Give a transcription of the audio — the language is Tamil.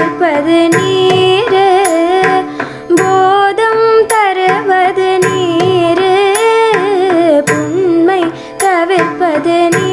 நிற்பது நீரு போதம் தருவது நீரு புண்மை தவிர்ப்பது நீர்